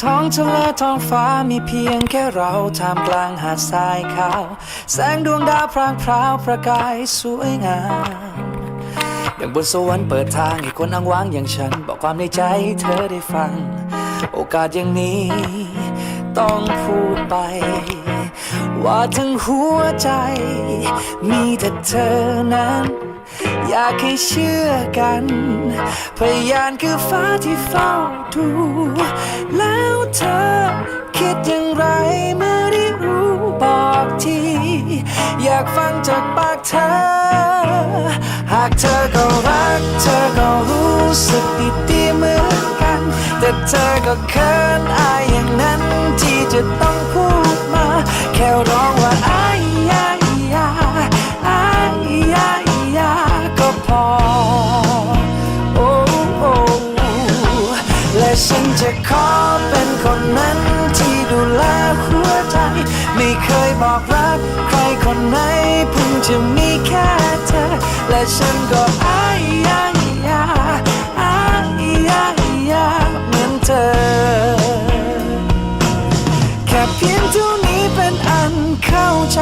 ท้องทะเลท้องฟ้ามีเพียงแค่เราท่ามกลางหาดทรายขาว แสงดวงดาวพรางพราวประกายสวยงาม อย่างบนสวรรค์เปิดทางให้คนอ้างว้างอย่างฉัน บอกความในใจใเธอได้ฟัง โอกาสอย่างนี้ ต้องพูดไป ว่าทั้งหัวใจ มีแต่เธอนั้น อยากให้เชื่อกัน พยานคือฟ้าที่เฝ้าดูากเธอก็รัก เธอก็รู้สึกดีๆเหมือนกัน แต่เธอก็เขินอายอย่างนั้นที่จะต้องพูดมา แค่ร้องว่าอายยายาอายยายาก็พอ โอ้โอ้และฉันจะขอเป็นคนนั้นที่ดูแล ไม่เคยบอกรัก ใครคนไหนเพิ่งจะมีแค่เธอ และฉันก็อายยายาอายยายาเหมือนเธอ แค่เพียงเท่านี้เป็นอันเข้าใจ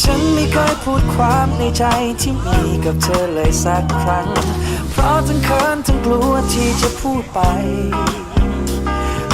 ฉันไม่เคยพูดความในใจที่มีกับเธอเลยสักครั้ง เพราะทั้งเขินทั้งกลัวที่จะพูดไป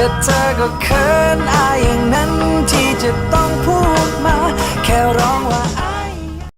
แต่เธอก็เขินอายยัง